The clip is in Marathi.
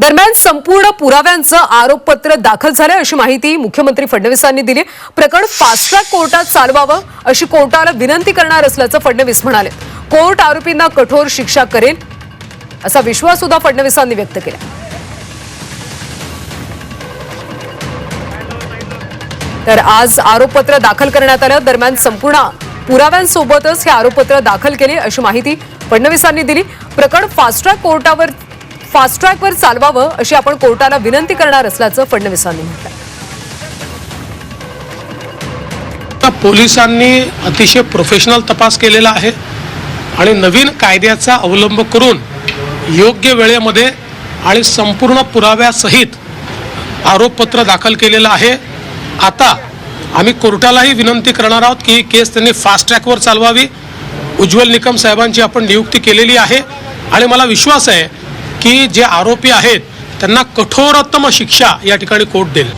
दरम्यान संपूर्ण पुराव्यांचं आरोपपत्र दाखल झालं अशी माहिती मुख्यमंत्री फडणवीसांनी दिली. प्रकरण फास्ट ट्रॅक कोर्टात चालवावं अशी कोर्टाला विनंती करणार असल्याचं फडणवीस म्हणाले. कोर्ट आरोपींना कठोर शिक्षा करेल असा विश्वास सुद्धा फडणवीसांनी व्यक्त केला. तर आज आरोपपत्र दाखल करण्यात आलं. दरम्यान संपूर्ण पुराव्यांसोबतच हे आरोपपत्र दाखल केले अशी माहिती फडणवीसांनी दिली. प्रकरण फास्ट ट्रॅक कोर्टावर फास्ट ट्रॅकवर चालवावं अशी आपण कोर्टाला विनंती करणार असल्याचं फडणवीसांनी म्हटलं आता पोलिसांनी अतिशय प्रोफेशनल तपास केलेला आहे आणि नवीन कायद्याचा अवलंब करून योग्य वेळेमध्ये आणि संपूर्ण पुराव्यासहित आरोपपत्र दाखल केलेलं आहे. आता आम्ही कोर्टालाही विनंती करणार आहोत की ही केस त्यांनी फास्ट ट्रॅकवर चालवावी. उज्ज्वल निकम साहेबांची आपण नियुक्ती केलेली आहे. आणि मला विश्वास आहे की जे आरोपी आहेत त्यांना कठोरतम शिक्षा या ठिकाणी कोर्ट देईल.